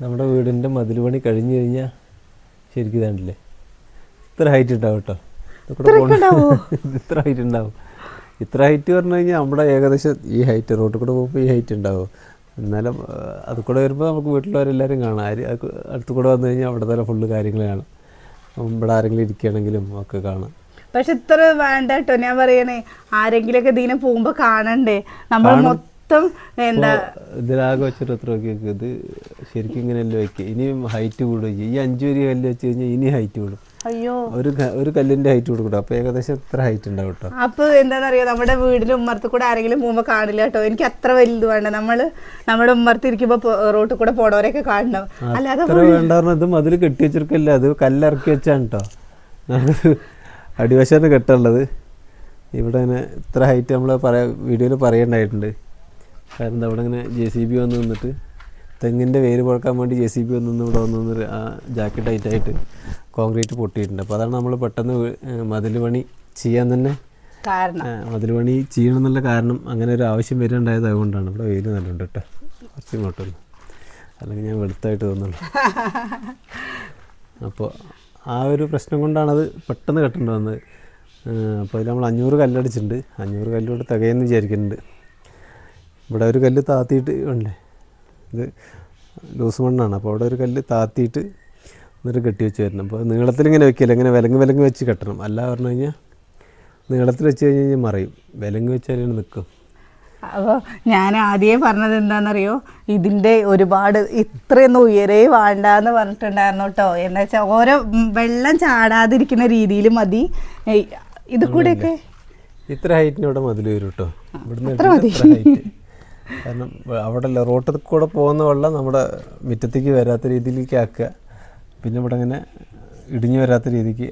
നമ്മുടെ വീടിന്റെ മതിൽ പണി കഴിഞ്ഞു കഴിഞ്ഞാൽ ശരിക്കും ഇതാണ്ടില്ലേ? ഇത്ര ഹൈറ്റ് ഉണ്ടാവും കേട്ടോ. ഇത്ര ഹൈറ്റ് ഉണ്ടാവും. ഇത്ര ഹൈറ്റ് പറഞ്ഞു കഴിഞ്ഞാൽ നമ്മുടെ ഏകദേശം ഈ ഹൈറ്റ് റോട്ടിൽ കൂടെ പോകുമ്പോൾ ഈ ഹൈറ്റ് ഉണ്ടാവും. എന്നാലും അത് കൂടെ വരുമ്പോൾ നമുക്ക് വീട്ടിലുള്ളവരെല്ലാവരും കാണാം. ആര് അടുത്ത് കൂടെ വന്നു കഴിഞ്ഞാൽ അവിടെ തന്നെ ഫുള്ള് കാര്യങ്ങൾ കാണാം. ഇവിടെ ആരെങ്കിലും ഇരിക്കുകയാണെങ്കിലും ഒക്കെ കാണാം. പക്ഷെ ഇത്ര വേണ്ട കേട്ടോ ഞാൻ പറയണേ ആരെങ്കിലും ഒക്കെ ഇതിനെ പോകുമ്പോ കാണണ്ടേ? നമ്മൾ മൊത്തം എന്താ ഇതിലാകെ വെച്ചിട്ട് എത്ര ഇത് ശരിക്കും ഇങ്ങനെയല്ലേ വെക്കുക. ഇനിയും ഹൈറ്റ് കൂടുകയും ചെയ്യും. ഈ അഞ്ചു വരി കല്ല് വെച്ച് കഴിഞ്ഞാൽ ഇനി ഹൈറ്റ് കൂടും. അയ്യോ. ഒരു ഒരു കല്ലിന്റെ ഹൈറ്റ് കൊടുക്കും അപ്പൊ ഏകദേശം എത്ര ഹൈറ്റ് ഉണ്ടാവും കേട്ടോ അപ്പൊ എന്താണെന്നറിയോ നമ്മുടെ വീടിന്റെ ഉമ്മർത്ത് കൂടെ ആരെങ്കിലും പോകുമ്പോ കാണില്ല കേട്ടോ എനിക്ക് അത്ര വലുത് വേണ്ട. നമ്മൾ നമ്മുടെ ഉമ്മർത്ത് ഇരിക്കുമ്പോ റോട്ടിൽ കൂടെ പോണവരെയൊക്കെ കാണണം. അല്ലാതെ അത്ര വേണ്ട ഇത് മതിൽ കെട്ടി വെച്ചിരിക്കല്ല? അത് കല്ലിറക്കി വെച്ചാണ് കേട്ടോ അടിവശാണ് കെട്ടുള്ളത് ഇവിടെ ഇത്ര ഹൈറ്റ് നമ്മൾ പറയാ വീഡിയോയിൽ പറയണ്ടായിട്ടുണ്ട്. കാരണം അവിടെ ഇങ്ങനെ ജെ സി ബി വന്ന് നിന്നിട്ട് തെങ്ങിന്റെ വേര് പുഴക്കാൻ വേണ്ടി ജെ സി ബി വന്ന് നിന്ന് ഇവിടെ വന്ന് നിന്ന് ആ ജാക്കറ്റ് ടൈറ്റായിട്ട് കോൺക്രീറ്റ് പൊട്ടിയിട്ടുണ്ട്. അപ്പോൾ അതാണ് നമ്മൾ പെട്ടെന്ന് മതിൽ പണി ചെയ്യാൻ തന്നെ കാരണം. മതിൽ പണി ചെയ്യണം എന്നുള്ള കാരണം അങ്ങനെ ഒരു ആവശ്യം വരുന്നുണ്ടായത് അതുകൊണ്ടാണ്. ഇവിടെ വെയിൽ നല്ലുണ്ട് കേട്ടോ കുറച്ച് ഇങ്ങോട്ടൊന്ന് അല്ലെങ്കിൽ ഞാൻ വെളുത്തായിട്ട് തോന്നുള്ളൂ. അപ്പോൾ ആ ഒരു പ്രശ്നം കൊണ്ടാണത് പെട്ടെന്ന് കെട്ടേണ്ടി വന്നത്. അപ്പോൾ അതിൽ നമ്മൾ അഞ്ഞൂറ് കല്ലടിച്ചിട്ടുണ്ട്. അഞ്ഞൂറ് കല്ലുകൊണ്ട് തികയെന്ന് വിചാരിക്കുന്നുണ്ട്. ഇവിടെ ഒരു കല്ല് താത്തിയിട്ട് ഉണ്ടേ ഇത് ലൂസ് മണ്ണാണ്. അപ്പോൾ അവിടെ ഒരു കല്ല് താത്തിയിട്ട് എന്നിട്ട് കെട്ടി വെച്ച് തരണം അപ്പോൾ നീളത്തിൽ ഇങ്ങനെ വെക്കില്ല. ഇങ്ങനെ വിലങ്ങ് വിലങ്ങ് വെച്ച് കെട്ടണം. അല്ല പറഞ്ഞു കഴിഞ്ഞാൽ നീളത്തിൽ വെച്ച് കഴിഞ്ഞ് കഴിഞ്ഞാൽ മറിയും. വിലങ്ങ് വെച്ചാൽ നിൽക്കും. അപ്പോൾ ഞാൻ ആദ്യമേ പറഞ്ഞത് എന്താണെന്നറിയോ? ഇതിന്റെ ഒരുപാട് ഇത്രയൊന്നും ഉയരേ വേണ്ടാന്ന് പറഞ്ഞിട്ടുണ്ടായിരുന്നു കേട്ടോ. എന്താ വെച്ചാൽ ഓരോ വെള്ളം ചാടാതിരിക്കുന്ന രീതിയിൽ മതി. ഇത് കൂടെയൊക്കെ? ഇത്ര ഹൈറ്റിനോടെ മതിൽ വരും കേട്ടോ. ഇവിടുന്ന് കാരണം അവിടെ റോട്ടിൽ കൂടെ പോകുന്ന വെള്ളം നമ്മുടെ മുറ്റത്തേക്ക് വരാത്ത രീതിയിലേക്ക് ആക്കുക. പിന്നെ ഇവിടെ ഇങ്ങനെ ഇടിഞ്ഞു വരാത്ത രീതിക്ക്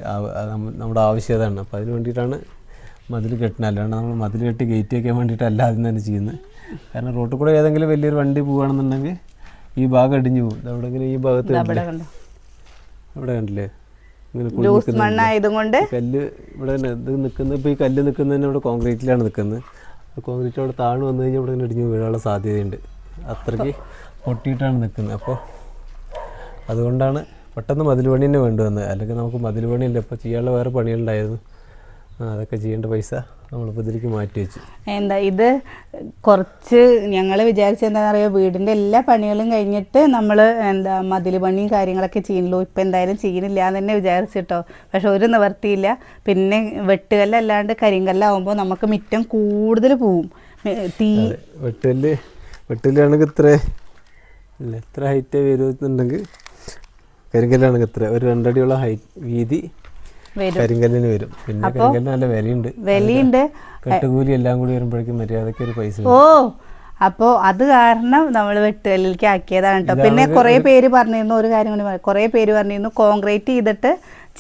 നമ്മുടെ ആവശ്യതാണ് അപ്പോൾ അതിന് വേണ്ടിയിട്ടാണ് മതിൽ കെട്ടുന്നത് അല്ലാണ്ട് നമ്മൾ മതിൽ കെട്ടി ഗേറ്റ് വയ്ക്കാൻ വേണ്ടിയിട്ടല്ല ആദ്യം തന്നെ ചെയ്യുന്നത്. കാരണം റോട്ടിൽ കൂടെ ഏതെങ്കിലും വലിയൊരു വണ്ടി പോവുകയാണെന്നുണ്ടെങ്കിൽ ഈ ഭാഗം ഇടിഞ്ഞു പോകും. അവിടെ ഈ ഭാഗത്ത് അവിടെ കണ്ടില്ലേ? ഇങ്ങനെ കല്ല് ഇവിടെ തന്നെ ഇത് നിൽക്കുന്നത് ഇപ്പോൾ ഈ കല്ല് നിൽക്കുന്നതിന് ഇവിടെ കോൺക്രീറ്റിലാണ് നിൽക്കുന്നത്. കോൺക്രീറ്റ് അവിടെ താഴ്ന്നു വന്നു കഴിഞ്ഞാൽ ഇവിടെ ഇടിഞ്ഞ് വീഴാനുള്ള സാധ്യതയുണ്ട്. അത്രയ്ക്ക് പൊട്ടിയിട്ടാണ് നിൽക്കുന്നത്. അപ്പോൾ അതുകൊണ്ടാണ് പെട്ടെന്ന് മതിൽ പണി തന്നെ വേണ്ടി വന്നത് അല്ലെങ്കിൽ നമുക്ക് മതിൽ പണിയില്ല? ഇപ്പോൾ ചെയ്യാനുള്ള വേറെ പണികളുണ്ടായിരുന്നു. അതൊക്കെ ചെയ്യേണ്ട പൈസ നമ്മളിപ്പോൾ ഇതിലേക്ക് മാറ്റി വെച്ചു. എന്താ ഇത് കുറച്ച് ഞങ്ങൾ വിചാരിച്ച എന്താണെന്ന് അറിയോ? വീടിന്റെ എല്ലാ പണികളും കഴിഞ്ഞിട്ട് നമ്മൾ എന്താ മതിൽ പണിയും കാര്യങ്ങളൊക്കെ ചെയ്യണല്ലോ ഇപ്പം എന്തായാലും ചെയ്യണില്ല എന്ന് തന്നെ വിചാരിച്ചിട്ടോ. പക്ഷെ ഒരു നിവർത്തിയില്ല പിന്നെ വെട്ടുകല്ലല്ലാണ്ട് കരിങ്കല്ലാവുമ്പോൾ നമുക്ക് മിറ്റം കൂടുതൽ പോവും. തീ വെട്ടുകല്ല് വെട്ടൽ വെട്ടലാണെങ്കിൽ ഇത്ര ഇല്ല എത്ര ഹൈറ്റ് വരുന്നുണ്ടെങ്കിൽ കരിങ്കല്ലാണെങ്കിൽ ഇത്ര. ഒരു രണ്ടടിയുള്ള ഹൈറ്റ് വീതി കരിങ്കല്ലിന് വരും. പിന്നെ കരിങ്കല്ലിന് നല്ല വിലയുണ്ട്. വിലയുണ്ട്. കെട്ടുകൂലി എല്ലാം കൂടി വരുമ്പോഴേക്കും മര്യാദയ്ക്ക് ഒരു പൈസ ഓ അപ്പോൾ അത് കാരണം നമ്മൾ വെട്ടുകല്ലിലേക്ക് ആക്കിയതാണ് കേട്ടോ പിന്നെ കുറേ പേര് പറഞ്ഞിരുന്നു ഒരു കാര്യം കൂടി കുറെ പേര് പറഞ്ഞിരുന്നു കോൺക്രീറ്റ് ചെയ്തിട്ട്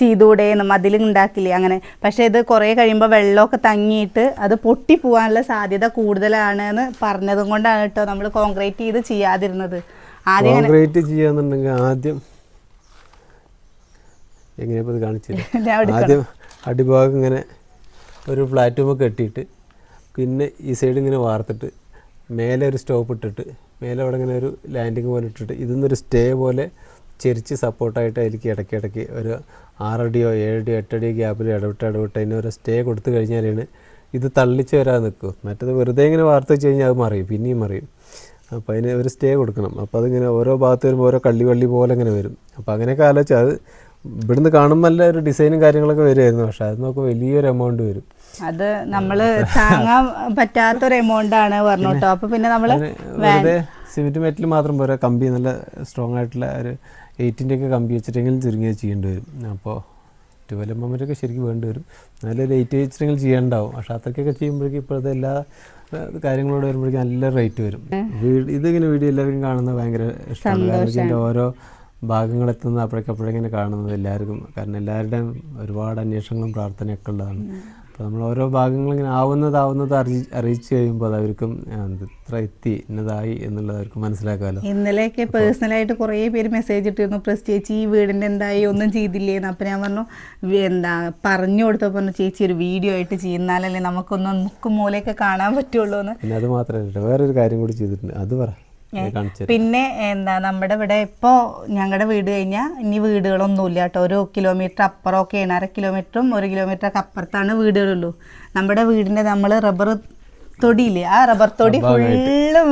ചെയ്തൂടേന്ന് മതിൽ ഉണ്ടാക്കില്ലേ അങ്ങനെ. പക്ഷെ ഇത് കുറേ കഴിയുമ്പോൾ വെള്ളമൊക്കെ തങ്ങിയിട്ട് അത് പൊട്ടി പോകാനുള്ള സാധ്യത കൂടുതലാണ് എന്ന് പറഞ്ഞതും കൊണ്ടാണ് കേട്ടോ നമ്മൾ കോൺക്രീറ്റ് ചെയ്ത് ചെയ്യാതിരുന്നത്. ആദ്യം കോൺക്രീറ്റ് ചെയ്യാന്നുണ്ടെങ്കിൽ ആദ്യം എങ്ങനെയപ്പോൾ ഇത് കാണിച്ചില്ല. ആദ്യം അടിഭാഗം ഇങ്ങനെ ഒരു പ്ലാറ്റ്ഫോം കെട്ടിയിട്ട് പിന്നെ ഈ സൈഡ് ഇങ്ങനെ വാർത്തിട്ട് മേലെ ഒരു സ്റ്റോപ്പ് ഇട്ടിട്ട് മേലെ അവിടെ ഇങ്ങനെ ഒരു ലാൻഡിങ് പോലെ ഇട്ടിട്ട് ഇതിന്നൊരു സ്റ്റേ പോലെ ചെരിച്ച് സപ്പോർട്ടായിട്ട് എനിക്ക് ഇടയ്ക്ക് ഇടയ്ക്ക് ഒരു ആറടിയോ ഏഴടിയോ എട്ടടിയോ ഗ്യാപ്പിൽ ഇടവിട്ട് ഇടവിട്ട് അതിന് ഒരു സ്റ്റേ കൊടുത്തു കഴിഞ്ഞാലാണ് ഇത് തള്ളിച്ച് വരാൻ നിൽക്കും മറ്റത് വെറുതെ ഇങ്ങനെ വാർത്ത വെച്ച് കഴിഞ്ഞാൽ അത് മറിയും പിന്നെയും മറിയും. അപ്പോൾ അതിന് ഒരു സ്റ്റേ കൊടുക്കണം. അപ്പോൾ അതിങ്ങനെ ഓരോ ഭാഗത്ത് വരുമ്പോൾ ഓരോ കള്ളി വള്ളി പോലെ ഇങ്ങനെ വരും. അപ്പോൾ അങ്ങനെയൊക്കെ ആലോചിച്ചാൽ അത് ഇവിടുന്ന് കാണുമ്പോൾ നല്ല ഒരു ഡിസൈനും കാര്യങ്ങളൊക്കെ വരുമായിരുന്നു പക്ഷെ അത് നോക്കുമ്പോൾ വലിയൊരു എമൗണ്ട് വരും. അത് നമ്മൾ താങ്ങാൻ പറ്റാത്തൊരു എമൗണ്ട് ആണ് പറഞ്ഞു കേട്ടോ അപ്പൊ പിന്നെ നമ്മൾ സിമെന്റ് വെറുതെ മെറ്റൽ മാത്രം പോരാ കമ്പി നല്ല സ്ട്രോങ് ആയിട്ടുള്ള ഒരു എയ്റ്റിന്റെ ഒക്കെ കമ്പി വെച്ചിട്ടെങ്കിലും ചുരുങ്ങിയത് ചെയ്യേണ്ടി വരും. അപ്പോൾ ട്വൽവ് എം എമ്മിന്റെയൊക്കെ ശരിക്കും വേണ്ടി വരും. നല്ലൊരു എയ്റ്റ് വെച്ചിട്ടെങ്കിലും ചെയ്യേണ്ടാവും. പക്ഷെ അത്രയ്ക്കൊക്കെ ചെയ്യുമ്പോഴേക്കും ഇപ്പോഴത്തെ എല്ലാ കാര്യങ്ങളോട് വരുമ്പോഴേക്കും നല്ല റേറ്റ് വരും. വീട് ഇതിങ്ങനെ വീഡിയോ എല്ലാവരും കാണുന്നത് ഭയങ്കര ഇഷ്ടമാണ്. കാരണം വെച്ചാൽ ഇതിന്റെ ഓരോ ഭാഗങ്ങളെത്തുന്നത് അപ്പോഴേക്കപ്പോഴേക്കിങ്ങനെ കാണുന്നത് എല്ലാവർക്കും. കാരണം എല്ലാവരുടെയും ഒരുപാട് അന്വേഷണങ്ങളും പ്രാർത്ഥനയൊക്കെ ഉള്ളതാണ്. അപ്പോൾ നമ്മൾ ഓരോ ഭാഗങ്ങൾ ഇങ്ങനെ ആവുന്നതാവുന്നത് അറിയി അറിയിച്ചു കഴിയുമ്പോൾ അത് അവർക്കും ഇത്ര എത്തി ഇന്നതായി എന്നുള്ളത് അവർക്ക് മനസ്സിലാക്കാമല്ലോ ഇന്നലെയൊക്കെ പേഴ്സണലായിട്ട് കുറേ പേര് മെസ്സേജ് ഇട്ടിരുന്നു. പ്ലസ് ചേച്ചി ഈ വീടിന്റെ എന്തായി ഒന്നും ചെയ്തില്ലേന്ന്. അപ്പം ഞാൻ പറഞ്ഞു എന്താ പറഞ്ഞു കൊടുത്തപ്പോൾ പറഞ്ഞു ചേച്ചി ഒരു വീഡിയോ ആയിട്ട് ചെയ്യുന്നാലല്ലേ നമുക്കൊന്ന് മുക്കും മൂലയൊക്കെ കാണാൻ പറ്റുള്ളൂ എന്ന് പിന്നെ അത് മാത്രമല്ല വേറൊരു കാര്യം കൂടി ചെയ്തിട്ടുണ്ട്. അത് പറ. പിന്നെ എന്താ നമ്മുടെ ഇവിടെ ഇപ്പോൾ ഞങ്ങളുടെ വീട് കഴിഞ്ഞാൽ ഇനി വീടുകളൊന്നുമില്ല കേട്ടോ. ഒരു കിലോമീറ്റർ അപ്പുറമൊക്കെയാണ്. അര കിലോമീറ്ററും ഒരു കിലോമീറ്റർ ഒക്കെ അപ്പുറത്താണ് വീടുകളുള്ളൂ. നമ്മുടെ വീടിന്റെ നമ്മൾ റബ്ബർ തൊടിയില്ലേ ആ റബ്ബർ തൊടി ഫുള്ള്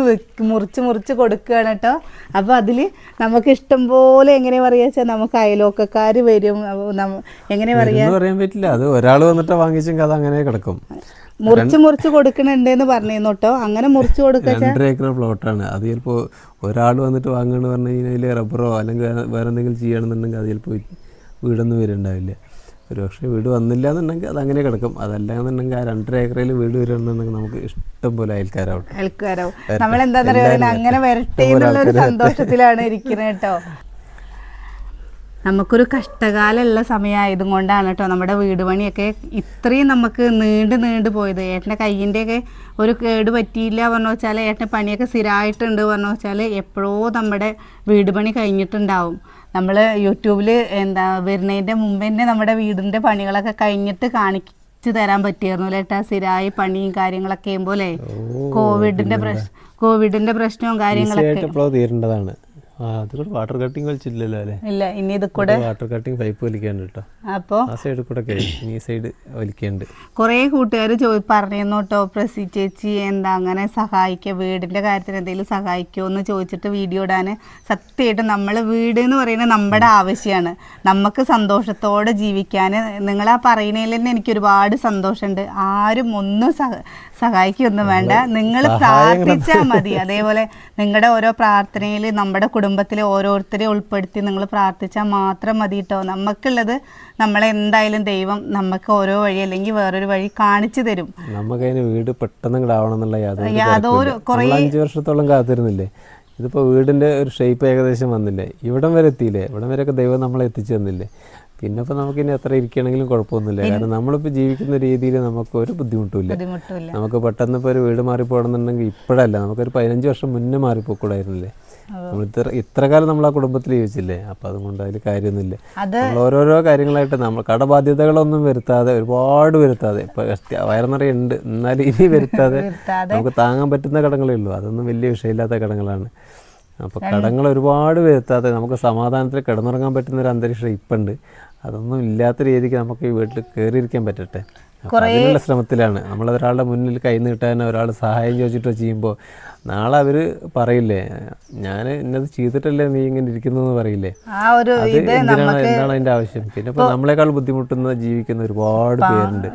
മുറിച്ച് മുറിച്ച് കൊടുക്കുകയാണ് കേട്ടോ. അപ്പോൾ അതിൽ നമുക്ക് ഇഷ്ടം പോലെ എങ്ങനെ പറയുക വെച്ചാൽ നമുക്ക് അയലോക്കക്കാർ വരും. എങ്ങനെ പറയാ? പറയാൻ പറ്റില്ല. അത് ഒരാൾ വന്നിട്ട് വാങ്ങിച്ചെങ്കിൽ അത് അങ്ങനെ കിടക്കും. മുറിച്ച് മുറിച്ച് കൊടുക്കണുണ്ടെന്ന് പറഞ്ഞിരുന്നു കേട്ടോ. അങ്ങനെ മുറിച്ച് രണ്ടര ഏക്കർ പ്ലോട്ടാണ്. അത് ചിലപ്പോൾ ഒരാൾ വന്നിട്ട് വാങ്ങണമെന്ന് പറഞ്ഞു കഴിഞ്ഞാൽ റബ്ബറോ അല്ലെങ്കിൽ വേറെ എന്തെങ്കിലും ചെയ്യണമെന്നുണ്ടെങ്കിൽ അത് ചിലപ്പോൾ വീടൊന്നും വരുന്നുണ്ടാവില്ല ഒരു പക്ഷേ വീട് വന്നില്ല എന്നുണ്ടെങ്കിൽ അത് അങ്ങനെ കിടക്കും. അതല്ല എന്നുണ്ടെങ്കിൽ ആ രണ്ടര ഏക്കറയിൽ വീട് വരുന്നുണ്ടെങ്കിൽ നമുക്ക് ഇഷ്ടം പോലെ അയൽക്കാരാവും. അയൽക്കാരാവും. നമ്മൾ എന്താ പറയുക അങ്ങനെ വരട്ടെ. എന്നുള്ള ഒരു സന്തോഷത്തിലാണ് ഇരിക്കുന്നത് കേട്ടോ. നമുക്കൊരു കഷ്ടകാലമുള്ള സമയമായതും കൊണ്ടാണ് കേട്ടോ നമ്മുടെ വീട് പണിയൊക്കെ ഇത്രയും നമുക്ക് നീണ്ടു നീണ്ടു പോയത്. ഏട്ടന്റെ കയ്യിന്റെയൊക്കെ ഒരു കേട് പറ്റിയില്ല പറഞ്ഞു വെച്ചാൽ ഏട്ടന്റെ പണിയൊക്കെ സ്ഥിരമായിട്ടുണ്ട് പറഞ്ഞു വെച്ചാൽ എപ്പോഴോ നമ്മുടെ വീട് പണി കഴിഞ്ഞിട്ടുണ്ടാവും. നമ്മൾ യൂട്യൂബിൽ എന്താ വരുന്നതിന്റെ മുമ്പ് തന്നെ നമ്മുടെ വീടിന്റെ പണികളൊക്കെ കഴിഞ്ഞിട്ട് കാണിച്ചു തരാൻ പറ്റിയായിരുന്നു ഏട്ടാ? സ്ഥിരമായി പണിയും കാര്യങ്ങളൊക്കെ ചെയ്യുമ്പോഴേ കോവിഡിന്റെ പ്രശ്നം കോവിഡിന്റെ പ്രശ്നവും കാര്യങ്ങളൊക്കെ. തീരേണ്ടതാണ്. ആ വാട്ടർ കട്ടിംഗ് വലിച്ചില്ലല്ലോ അല്ലേ? ഇല്ല ഇനി ഇത് കൂടെ വാട്ടർ കട്ടിംഗ് പൈപ്പ് വലിക്കാണ്ട് കേട്ടോ. അപ്പോൾ ആ സൈഡ് കൂടെ ഇനി സൈഡ് വലിക്കണ്ട് കുറേ കൂട്ടുകാർ ചോദി പറഞ്ഞിരുന്നു കേട്ടോ പ്രസി ചേച്ചി എന്താ അങ്ങനെ സഹായിക്കുക വീടിന്റെ കാര്യത്തിന് എന്തെങ്കിലും സഹായിക്കുമോ എന്ന് ചോദിച്ചിട്ട് വീഡിയോ ഇടാൻ സത്യമായിട്ടും നമ്മൾ വീട് എന്ന് പറയുന്നത് നമ്മുടെ ആവശ്യമാണ് നമുക്ക് സന്തോഷത്തോടെ ജീവിക്കാൻ നിങ്ങൾ ആ പറയുന്നതിൽ തന്നെ എനിക്ക് ഒരുപാട് സന്തോഷമുണ്ട്. ആരും ഒന്നും സഹ സഹായിക്കൊന്നും വേണ്ട. നിങ്ങൾ പ്രാർത്ഥിച്ചാൽ മതി. അതേപോലെ നിങ്ങളുടെ ഓരോ പ്രാർത്ഥനയിൽ നമ്മുടെ കുടുംബത്തിലെ ഓരോരുത്തരെ ഉൾപ്പെടുത്തി നിങ്ങൾ പ്രാർത്ഥിച്ചാൽ മാത്രം മതി കേട്ടോ നമുക്കുള്ളത് നമ്മളെന്തായാലും ദൈവം നമുക്ക് ഓരോ വഴി അല്ലെങ്കിൽ വേറൊരു വഴി കാണിച്ചു തരും. നമുക്കതിന് വീട് പെട്ടെന്ന് ഇങ്ങോട്ട് ആവണം എന്നുള്ള യാതൊരു അഞ്ച് വർഷത്തോളം കാത്തിരുന്നില്ലേ? ഇതിപ്പോൾ വീടിന്റെ ഒരു ഷേപ്പ് ഏകദേശം വന്നില്ലേ? ഇവിടം വരെ എത്തിയില്ലേ? ഇവിടം വരെയൊക്കെ ദൈവം നമ്മളെ എത്തിച്ചു തന്നില്ലേ? പിന്നെ ഇപ്പൊ നമുക്ക് ഇനി എത്ര ഇരിക്കണമെങ്കിലും കുഴപ്പമൊന്നുമില്ല. കാരണം നമ്മളിപ്പോൾ ജീവിക്കുന്ന രീതിയിൽ നമുക്ക് ഒരു ബുദ്ധിമുട്ടുമില്ല. ബുദ്ധിമുട്ടില്ല നമുക്ക് പെട്ടെന്ന് ഇപ്പോൾ ഒരു വീട് മാറിപ്പോകണമെന്നുണ്ടെങ്കിൽ ഇപ്പോഴല്ല. നമുക്കൊരു പതിനഞ്ച് വർഷം മുന്നേ മാറിപ്പോക്കൂടായിരുന്നില്ലേ? നമ്മൾ ഇത്ര ഇത്ര കാലം നമ്മൾ ആ കുടുംബത്തിൽ ജീവിച്ചില്ലേ? അപ്പോൾ അതുകൊണ്ട് അതിൽ കാര്യമൊന്നുമില്ല. നമ്മൾ ഓരോരോ കാര്യങ്ങളായിട്ട് നമ്മൾ കടബാധ്യതകളൊന്നും വരുത്താതെ ഒരുപാട് വരുത്താതെ ഇപ്പൊ വയറുനിറയെ ഉണ്ട്. എന്നാലും ഇനി വരുത്താതെ നമുക്ക് താങ്ങാൻ പറ്റുന്ന കടങ്ങളേ ഉള്ളൂ. അതൊന്നും വലിയ വിഷയമില്ലാത്ത കടങ്ങളാണ്. അപ്പോൾ കടങ്ങൾ ഒരുപാട് വരുത്താതെ നമുക്ക് സമാധാനത്തിൽ കിടന്നുറങ്ങാൻ പറ്റുന്ന ഒരു അന്തരീക്ഷം ഇപ്പം ഉണ്ട് അതൊന്നും ഇല്ലാത്ത രീതിക്ക് നമുക്ക് ഈ വീട്ടിൽ കയറിയിരിക്കാൻ പറ്റട്ടെ. അതിനുള്ള ശ്രമത്തിലാണ്. നമ്മൾ ഒരാളുടെ മുന്നിൽ കൈ നീട്ടാൻ ഒരാൾ സഹായം ചോദിച്ചിട്ടോ ചെയ്യുമ്പോൾ നാളെ അവർ പറയില്ലേ ഞാൻ ഇന്നത് ചെയ്തിട്ടല്ലേ നീ ഇങ്ങനെ ഇരിക്കുന്നതെന്ന് പറയില്ലേ? അത് എന്തിനാണ് എന്താണ് അതിന്റെ ആവശ്യം? പിന്നെ ഇപ്പൊ നമ്മളെക്കാൾ ബുദ്ധിമുട്ടുന്ന ജീവിക്കുന്ന ഒരുപാട് പേരുണ്ട്.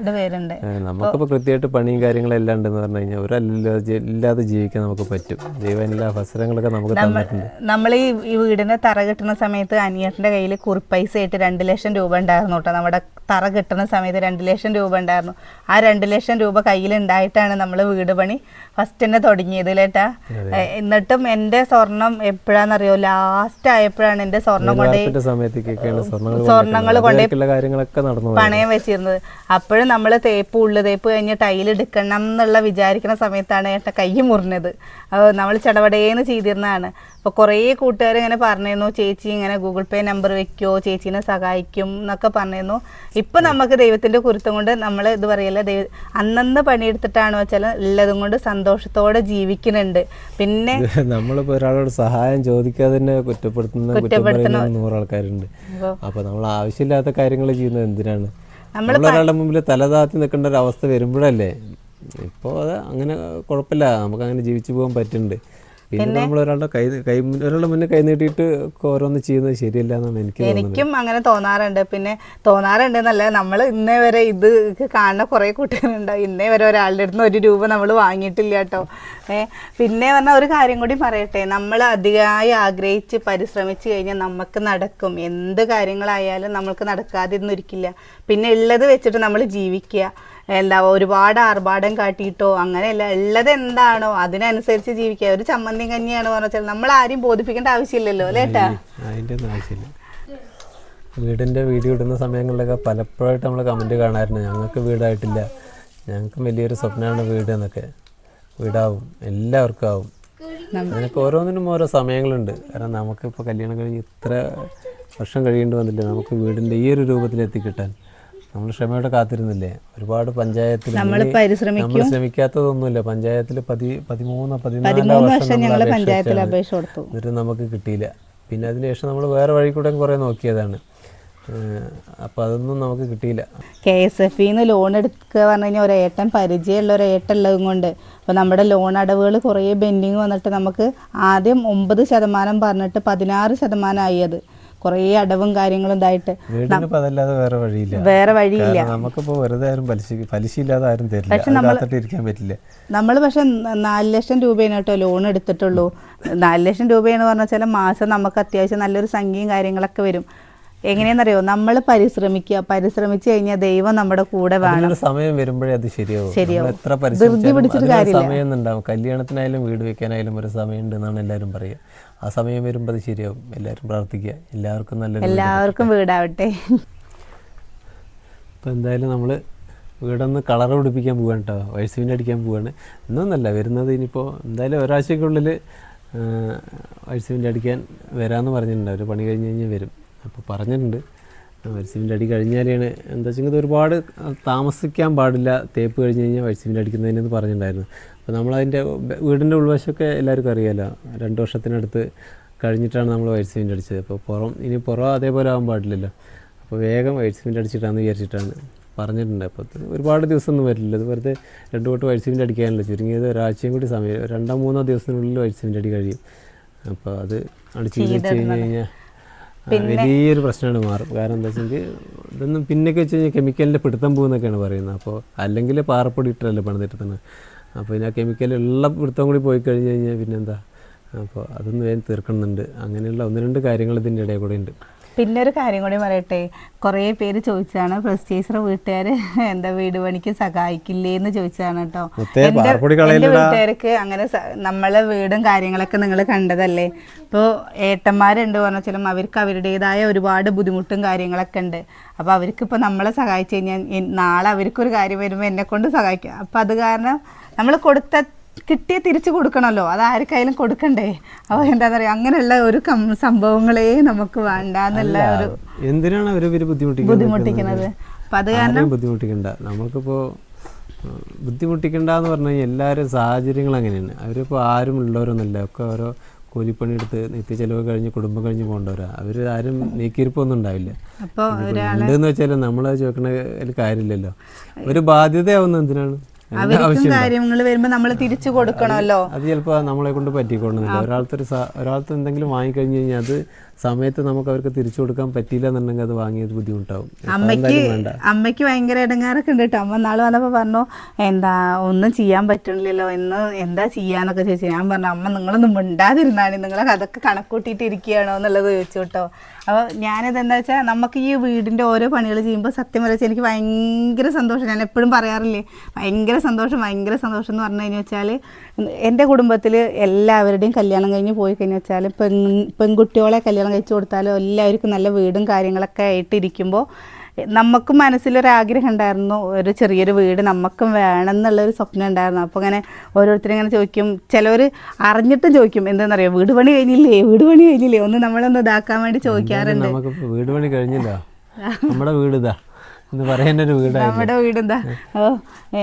നമുക്കിപ്പോ കൃത്യമായിട്ട് പണിയും കാര്യങ്ങളും എല്ലാം ഉണ്ടെന്ന് പറഞ്ഞു കഴിഞ്ഞാൽ ഒരല്ലാതെ ഇല്ലാതെ ജീവിക്കാൻ നമുക്ക് പറ്റും. ദൈവം എല്ലാ അവസരങ്ങളൊക്കെ നമുക്ക് തന്നിട്ടുണ്ട്. നമ്മൾ ഈ വീടിന്റെ വീടിന് തറ കിട്ടുന്ന സമയത്ത് അനിയട്ടിന്റെ കയ്യിൽ കുറിപ്പൈസ ആയിട്ട് രണ്ട് ലക്ഷം രൂപ ഉണ്ടായിരുന്നു കേട്ടോ. നമ്മുടെ തറ കിട്ടുന്ന സമയത്ത് രണ്ട് ലക്ഷം രൂപ ഉണ്ടായിരുന്നു. ആ രണ്ട് ലക്ഷം രൂപ കയ്യിലുണ്ടായിട്ടാണ് നമ്മൾ വീട് പണി ഫസ്റ്റ് തന്നെ തുടങ്ങിയത് ലേട്ടാ എന്നിട്ടും എന്റെ സ്വർണം എപ്പോഴാണെന്നറിയോ ലാസ്റ്റ് ആയപ്പോഴാണ് എന്റെ സ്വർണം കൊണ്ട് സ്വർണങ്ങൾ കൊണ്ട് പണയം വെച്ചിരുന്നത്. അപ്പോഴും നമ്മൾ തേപ്പ് ഉള്ളു തേപ്പ് കഴിഞ്ഞ് ടൈൽ എടുക്കണം എന്നുള്ള വിചാരിക്കുന്ന സമയത്താണ് ഏട്ട കൈ മുറിഞ്ഞത്. നമ്മൾ ചടപടേന്ന് ചെയ്തിരുന്നതാണ്. അപ്പോൾ കുറേ കൂട്ടുകാർ ഇങ്ങനെ പറഞ്ഞിരുന്നു ചേച്ചി ഇങ്ങനെ ഗൂഗിൾ പേ നമ്പർ വെക്കുമോ ചേച്ചീനെ സഹായിക്കും എന്നൊക്കെ പറഞ്ഞിരുന്നു. ഇപ്പം നമുക്ക് ദൈവത്തിന്റെ കുരുത്തം കൊണ്ട് നമ്മൾ ഇത് പറയല്ല ദൈവ അന്നന്ന് പണിയെടുത്തിട്ടാണ് വെച്ചാൽ ഉള്ളതും കൊണ്ട് സന്തോഷത്തോടെ ജീവിക്കുന്നുണ്ട്. പിന്നെ നമ്മളിപ്പോ ഒരാളോട് സഹായം ചോദിക്കാതെ തന്നെ കുറ്റപ്പെടുത്തുന്ന നൂറ് ആൾക്കാരുണ്ട്. അപ്പൊ നമ്മൾ ആവശ്യമില്ലാത്ത കാര്യങ്ങൾ ചെയ്യുന്നത് എന്തിനാണ്? നമ്മൾ ഒരാളുടെ മുമ്പിൽ തലതാത്തി നിൽക്കേണ്ട ഒരു അവസ്ഥ വരുമ്പോഴല്ലേ? ഇപ്പോ അത് അങ്ങനെ കുഴപ്പമില്ല. നമുക്ക് അങ്ങനെ ജീവിച്ചു പോകാൻ പറ്റുന്നുണ്ട്. പിന്നെ നമ്മൾ ഒരാളുടെ കൈ കൈ ഒരാളുടെ മുന്നേ കൈ നീട്ടിയിട്ട് ഓരോന്ന് ചെയ്യുന്നത് ശരിയല്ല എന്നാണ് എനിക്ക് എനിക്കും അങ്ങനെ തോന്നാറുണ്ട്. പിന്നെ തോന്നാറുണ്ട് എന്നല്ല നമ്മൾ ഇന്നേ വരെ ഇത് കാണുന്ന കുറേ കുട്ടികളുണ്ട് ഇന്നേ വരെ ഒരാളുടെ അടുത്ത് ഒരു രൂപ നമ്മൾ വാങ്ങിയിട്ടില്ല കേട്ടോ. ഏ പിന്നെ പറഞ്ഞാൽ ഒരു കാര്യം കൂടി പറയട്ടെ. നമ്മൾ അധികമായി ആഗ്രഹിച്ച് പരിശ്രമിച്ചു കഴിഞ്ഞാൽ നമുക്ക് നടക്കും. എന്ത് കാര്യങ്ങളായാലും നമ്മൾക്ക് നടക്കാതിരുന്നിരിക്കില്ല. പിന്നെ ഉള്ളത് വെച്ചിട്ട് നമ്മൾ ജീവിക്കുക. എന്താ ഒരുപാട് ആർഭാടം കാട്ടിയിട്ടോ അങ്ങനെയല്ല ഉള്ളത് എന്താണോ അതിനനുസരിച്ച് ജീവിക്കുക. ഒരു ചമ്മന്തി കഞ്ഞിയാണ് പറഞ്ഞാൽ നമ്മൾ ആരും ബോധിപ്പിക്കേണ്ട ആവശ്യമില്ലല്ലോ അല്ലേ അതിന്റെ ആവശ്യമില്ല. വീടിന്റെ വീഡിയോ ഇടുന്ന സമയങ്ങളിലൊക്കെ പലപ്പോഴായിട്ട് നമ്മൾ കമന്റ് കാണാറുണ്ട്. ഞങ്ങൾക്ക് വീടായിട്ടില്ല. ഞങ്ങൾക്ക് വലിയൊരു സ്വപ്നമാണ് വീട് എന്നൊക്കെ. വീടാവും. എല്ലാവർക്കും ആവും. അതിനൊക്കെ ഓരോന്നിനും ഓരോ സമയങ്ങളുണ്ട്. കാരണം നമുക്കിപ്പോൾ കല്യാണം കഴിഞ്ഞ് ഇത്ര വർഷം കഴിയേണ്ടി വന്നില്ല. നമുക്ക് വീടിന്റെ ഈ ഒരു രൂപത്തിൽ എത്തിക്കിട്ടാൻ നമ്മൾ ക്ഷമയോടെ കാത്തിരുന്നില്ലേ? ഒരുപാട് പഞ്ചായത്തിൽ നമ്മൾ ശ്രമിക്കാത്തതൊന്നുമില്ല. പഞ്ചായത്തിൽ പതി പതിമൂന്ന് പതിനാല് വർഷം ഞങ്ങൾ പഞ്ചായത്തിൽ അപേക്ഷിച്ചാണ്. അപേക്ഷ കൊടുത്തു. എന്നിട്ട് നമുക്ക് കിട്ടിയില്ല. പിന്നെ അതിനുശേഷം നമ്മൾ വേറെ വഴി കൂടെ കുറേ നോക്കിയതാണ്. അപ്പോൾ അതൊന്നും നമുക്ക് കിട്ടിയില്ല. കെ എസ് എഫ് ഇന്ന് ലോൺ എടുക്കുക പറഞ്ഞു കഴിഞ്ഞാൽ ഒരു ഏട്ടൻ പരിചയമുള്ള ഒരു ഏട്ടൻ ഉള്ളതും കൊണ്ട്. അപ്പോൾ നമ്മുടെ ലോൺ അടവുകൾ കുറേ ബെൻഡിങ് വന്നിട്ട് നമുക്ക് ആദ്യം ഒമ്പത് ശതമാനം പറഞ്ഞിട്ട് പതിനാറ് ശതമാനമായി അത്. കുറേ അടവും കാര്യങ്ങളും ഇതായിട്ട്. അതല്ലാതെ വേറെ വഴിയില്ല. വേറെ വഴിയില്ല. നമുക്കിപ്പോൾ വെറുതെ ആരും പലിശ പലിശ ഇല്ലാതെ ആരും തരില്ല. കാത്തിട്ട് ഇരിക്കാൻ പറ്റില്ല. നമ്മൾ പക്ഷെ നാല് ലക്ഷം രൂപയാണ് കേട്ടോ ലോൺ എടുത്തിട്ടുള്ളൂ. നാല് ലക്ഷം രൂപയെന്ന് പറഞ്ഞാൽ ചില മാസം നമുക്ക് അത്യാവശ്യം നല്ലൊരു സംഖ്യയും കാര്യങ്ങളൊക്കെ വരും. എങ്ങനെയാണെന്നറിയോ നമ്മൾ പരിശ്രമിക്കുക പരിശ്രമിച്ചു കഴിഞ്ഞാൽ ദൈവം നമ്മുടെ കൂടെ വേണം. സമയം വരുമ്പോഴേ അത് ശരിയാവും. എത്ര. സമയം കല്യാണത്തിനായാലും വീട് വെക്കാനായാലും ഒരു സമയം ഉണ്ട് എന്നാണ് എല്ലാവരും പറയുക. ആ സമയം വരുമ്പോൾ അത് ശരിയാവും. എല്ലാവരും പ്രാർത്ഥിക്കുക. എല്ലാവർക്കും നല്ല എല്ലാവർക്കും വീടാവട്ടെ. ഇപ്പൊ എന്തായാലും നമ്മൾ വീടൊന്ന് കളർ പിടിപ്പിക്കാൻ പോവാണ് കേട്ടോ വൈഴ്സിവിന്റെ അടിക്കാൻ പോവാണ്. ഇന്നൊന്നല്ല വരുന്നത് ഇനിയിപ്പോൾ എന്തായാലും ഒരാഴ്ചക്കുള്ളിൽ വൈഴ്സിവിന്റെ അടിക്കാൻ വരാമെന്ന് പറഞ്ഞിട്ടുണ്ട്. ഒരു പണി കഴിഞ്ഞ് കഴിഞ്ഞാൽ വരും. അപ്പോൾ പറഞ്ഞിട്ടുണ്ട്. വൈഴ്സിവിന്റെ അടി കഴിഞ്ഞാലാണ് എന്താ വെച്ചാൽ ഒരുപാട് താമസിക്കാൻ പാടില്ല തേപ്പ് കഴിഞ്ഞ് കഴിഞ്ഞാൽ വൈഴ്സിവിന്റെ അടിക്കുന്നതിനെന്ന് പറഞ്ഞിട്ടുണ്ടായിരുന്നു. അപ്പോൾ നമ്മളതിന്റെ വീടിന്റെ ഉൾവശമൊക്കെ എല്ലാവർക്കും അറിയാമല്ലോ. രണ്ട് വർഷത്തിനടുത്ത് കഴിഞ്ഞിട്ടാണ് നമ്മൾ വൈഴ്സിവിന്റെ അടിച്ചത്. അപ്പോൾ പുറം ഇനി പുറം അതേപോലെ ആകാൻ പാടില്ലല്ലോ. അപ്പോൾ വേഗം വൈറ്റ് അടിച്ചിട്ടാണെന്ന് വിചാരിച്ചിട്ടാണ് പറഞ്ഞിട്ടുണ്ട്. അപ്പോൾ ഒരുപാട് ദിവസമൊന്നും വരില്ല. ഇത് വെറുതെ രണ്ട് വട്ടം വൈറ്റ് അടിക്കാനല്ലോ ചുരുങ്ങിയത് ഒരാഴ്ചയും കൂടി സമയം രണ്ടോ മൂന്നോ ദിവസത്തിനുള്ളിൽ സിമെന്റ് അടി കഴിയും. അപ്പോൾ അത് അടിച്ച് കഴിഞ്ഞ് കഴിഞ്ഞാൽ വലിയൊരു പ്രശ്നമാണ് മാറും. കാരണം എന്താ വെച്ചെങ്കിൽ ഇതൊന്നും പിന്നൊക്കെ വെച്ച് കഴിഞ്ഞാൽ കെമിക്കലിന്റെ പിടുത്തം പോകുന്നൊക്കെയാണ് പറയുന്നത്. അപ്പോൾ അല്ലെങ്കിൽ പാറപ്പൊടി ഇട്ടല്ലേ പണിതിട്ട് തന്നെ അപ്പോൾ ഇനി ആ കെമിക്കലുള്ള പിടുത്തം കൂടി പോയി കഴിഞ്ഞ് കഴിഞ്ഞാൽ പിന്നെന്താ? അപ്പോൾ അതൊന്ന് വേഗം തീർക്കുന്നുണ്ട്. അങ്ങനെയുള്ള ഒന്ന് രണ്ട് കാര്യങ്ങൾ ഇതിന്റെ ഇടയിൽ കൂടെ ഉണ്ട്. പിന്നെ ഒരു കാര്യം കൂടി പറയട്ടെ. കുറേ പേര് ചോദിച്ചാണ് പ്രസ്റ്റീസർ വീട്ടുകാർ എന്താ വീട് പണിക്ക് സഹായിക്കില്ലേ എന്ന് ചോദിച്ചതാണ് കേട്ടോ എന്റെ വീട്ടുകാർക്ക് അങ്ങനെ നമ്മളെ വീടും കാര്യങ്ങളൊക്കെ നിങ്ങൾ കണ്ടതല്ലേ? ഇപ്പോൾ ഏട്ടന്മാരുണ്ട് പറഞ്ഞാലും അവർക്ക് അവരുടേതായ ഒരുപാട് ബുദ്ധിമുട്ടും കാര്യങ്ങളൊക്കെ ഉണ്ട്. അപ്പോൾ അവർക്ക് ഇപ്പോൾ നമ്മളെ സഹായിച്ചു കഴിഞ്ഞാൽ നാളെ അവർക്കൊരു കാര്യം വരുമ്പോൾ എന്നെ കൊണ്ട് സഹായിക്കും. അപ്പോൾ അത് കാരണം നമ്മൾ കൊടുത്ത കിട്ടിയ തിരിച്ചു കൊടുക്കണമല്ലോ അത് ആർക്കായാലും കൊടുക്കണ്ടേ? അപ്പോൾ എന്താ പറയുക അങ്ങനെയുള്ള ഒരു സംഭവങ്ങളെ നമുക്ക് വേണ്ട എന്നുള്ള ഒരു എന്തിനാണ് അവർ ബുദ്ധിമുട്ടിക്കുന്നത്? അപ്പം അത് കാരണം ബുദ്ധിമുട്ടിക്കണ്ട. നമുക്കിപ്പോൾ ബുദ്ധിമുട്ടിക്കണ്ട എന്ന് പറഞ്ഞു കഴിഞ്ഞാൽ എല്ലാവരും സാഹചര്യങ്ങൾ അങ്ങനെയാണ്. അവരിപ്പോൾ ആരും ഉള്ളവരൊന്നുമില്ല. ഒക്കെ ഓരോ കൂലിപ്പണി എടുത്ത് നിത്യ ചെലവ് കഴിഞ്ഞ് കുടുംബം കഴിഞ്ഞ് പോകേണ്ടവരാ. അവർ ആരും നീക്കിയിരിപ്പൊന്നും ഉണ്ടാവില്ല. അപ്പോൾ ഉണ്ടെന്ന് വെച്ചാൽ നമ്മളത് ചോദിക്കണ കാര്യമില്ലല്ലോ. ഒരു ബാധ്യതയാവുന്ന എന്തിനാണ്? എന്താ അവർക്കും കാര്യങ്ങൾ വരുമ്പോൾ നമ്മൾ തിരിച്ചു കൊടുക്കണമല്ലോ. അത് ചിലപ്പോൾ നമ്മളെ കൊണ്ട് പറ്റിക്കൊള്ളുന്നില്ല. ഒരാളത്തെ ഒരു ഒരാളത്തെ എന്തെങ്കിലും വാങ്ങിക്കഴിഞ്ഞു കഴിഞ്ഞാൽ അത് സമയത്ത് നമുക്ക് അവർക്ക് തിരിച്ചു കൊടുക്കാൻ പറ്റിയില്ല എന്നുണ്ടെങ്കിൽ അത് വാങ്ങിയത് ബുദ്ധിമുട്ടാവും. അമ്മയ്ക്ക് അമ്മയ്ക്ക് ഭയങ്കര ഇടങ്ങാറൊക്കെ ഉണ്ട് കേട്ടോ. അമ്മ നാളെ വന്നപ്പോൾ പറഞ്ഞു എന്താ ഒന്നും ചെയ്യാൻ പറ്റണില്ലല്ലോ എന്ന് എന്താ ചെയ്യാന്നൊക്കെ ചോദിച്ചു. ഞാൻ പറഞ്ഞു അമ്മ നിങ്ങളൊന്നും മിണ്ടാതിരുന്നാണ്. നിങ്ങളെ അതൊക്കെ കണക്കൂട്ടിയിട്ട് ഇരിക്കുകയാണോ എന്നുള്ളത് ചോദിച്ചു കേട്ടോ. അപ്പോൾ ഞാനിത് എന്താ വെച്ചാൽ നമുക്ക് ഈ വീടിന്റെ ഓരോ പണികൾ ചെയ്യുമ്പോൾ സത്യം പറയാ എനിക്ക് ഭയങ്കര സന്തോഷം. ഞാൻ എപ്പോഴും പറയാറില്ലേ ഭയങ്കര സന്തോഷം ഭയങ്കര സന്തോഷം എന്ന് പറഞ്ഞു വെച്ചാൽ എന്റെ കുടുംബത്തിൽ എല്ലാവരുടെയും കല്യാണം കഴിഞ്ഞ് പോയി കഴിഞ്ഞു വെച്ചാൽ പെൺ പെൺകുട്ടികളെ കല്യാണം കഴിച്ചു കൊടുത്താലും എല്ലാവർക്കും നല്ല വീടും കാര്യങ്ങളൊക്കെ ആയിട്ടിരിക്കുമ്പോൾ നമുക്കും മനസ്സിലൊരാഗ്രഹം ഉണ്ടായിരുന്നു ഒരു ചെറിയൊരു വീട് നമുക്കും വേണം എന്നുള്ളൊരു സ്വപ്നം ഉണ്ടായിരുന്നു. അപ്പോൾ അങ്ങനെ ഓരോരുത്തരും ഇങ്ങനെ ചോദിക്കും ചിലവർ അറിഞ്ഞിട്ടും ചോദിക്കും എന്താണെന്നറിയോ വീട് പണി കഴിഞ്ഞില്ലേ വീട് പണി കഴിഞ്ഞില്ലേ? ഒന്ന് നമ്മളൊന്ന് ഇതാക്കാൻ വേണ്ടി ചോദിക്കാറുണ്ട്. നമുക്ക് വീട് പണി കഴിഞ്ഞില്ല. നമ്മുടെ വീട് ഇതാ. എന്ന് പറയുന്നൊരു വീടാണ് നമ്മുടെ വീട് എന്താ ഓ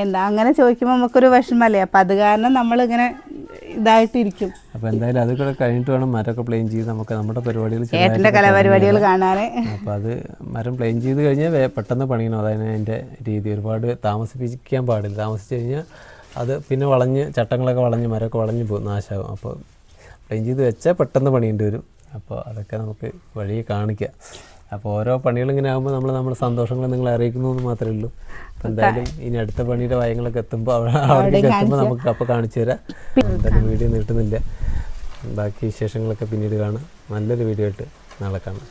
എന്താ അങ്ങനെ ചോദിക്കുമ്പോൾ നമുക്കൊരു വിഷമല്ലേ? അപ്പം അത് കാരണം നമ്മളിങ്ങനെ ഇതായിട്ടിരിക്കും. അപ്പൊ എന്തായാലും അത് കൂടെ കഴിഞ്ഞിട്ട് വേണം മരമൊക്കെ പ്ലെയിൻ ചെയ്ത് നമുക്ക് നമ്മുടെ പരിപാടികൾ ഏട്ടന്റെ കലാപരിപാടികൾ കാണാൻ അപ്പൊ അത് മരം പ്ലെയിൻ ചെയ്ത് കഴിഞ്ഞാൽ പെട്ടെന്ന് പണിയണം. അതാണ് എന്റെ രീതി. ഒരുപാട് താമസിപ്പിക്കാൻ പാടില്ല. താമസിച്ച് കഴിഞ്ഞാൽ അത് പിന്നെ വളഞ്ഞ് ചട്ടങ്ങളൊക്കെ വളഞ്ഞ് മരമൊക്കെ വളഞ്ഞ് പോകും. നാശമാകും അപ്പോൾ പ്ലെയിൻ ചെയ്ത് വെച്ചാൽ പെട്ടെന്ന് പണിയേണ്ടി വരും. അപ്പോൾ അതൊക്കെ നമുക്ക് വഴി കാണിക്കാം. അപ്പോൾ ഓരോ പണികൾ ഇങ്ങനെ ആകുമ്പോൾ നമ്മൾ നമ്മുടെ സന്തോഷങ്ങൾ നിങ്ങൾ അറിയിക്കുന്നു എന്ന് മാത്രമേ ഉള്ളൂ. അപ്പോൾ എന്തായാലും ഇനി അടുത്ത പണിയുടെ വയങ്ങളൊക്കെ എത്തുമ്പോൾ അവിടെ എത്തുമ്പോൾ നമുക്ക് അപ്പോൾ കാണിച്ചു തരാം. എന്തായാലും വീഡിയോ നീട്ടുന്നില്ല. ബാക്കി വിശേഷങ്ങളൊക്കെ പിന്നീട് കാണാം. നല്ലൊരു വീഡിയോ ആയിട്ട് നാളെ കാണാം.